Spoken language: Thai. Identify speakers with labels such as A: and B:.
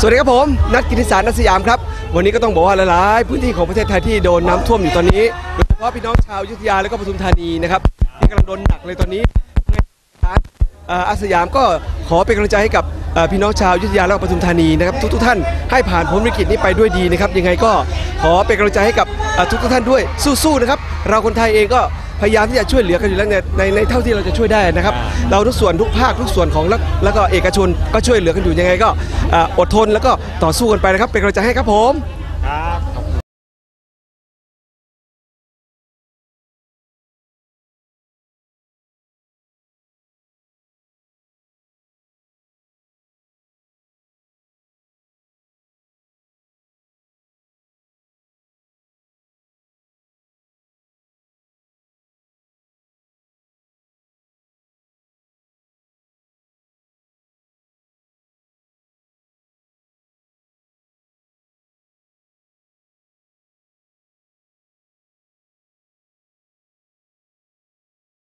A: สวัสดีครับผม นัทกิติสารนัสยามครับ วันนี้ก็ต้องบอกว่าหลายๆพื้นที่ของประเทศไทยที่โดนน้ำท่วมอยู่ตอนนี้โดยเฉพาะพี่น้องชาวยุธยาและก็ปทุมธานีนะครับที่กำลังโดนหนักเลยตอนนี้เอ่อาสยามก็ขอเป็นกำลังใจให้กับพี่น้องชาวยุธยาและก็ปทุมธานีนะครับทุกๆท่านให้ผ่านพ้นวิกฤตนี้ไปด้วยดีนะครับยังไงก็ขอเป็นกำลังใจให้กับทุกๆท่านด้วยสู้ๆนะครับ เราคนไทยเองก็ พยายามที่จะช่วยเหลือกันอยู่แล้วในในในเท่าที่เราจะช่วยได้นะครับ เราทุกส่วนทุกภาคทุกส่วนของรัฐแล้วก็เอกชนก็ช่วยเหลือกันอยู่ยังไงก็เอ่ออดทนแล้วก็ต่อสู้กันไปนะครับ เป็นกำลังใจให้ครับผม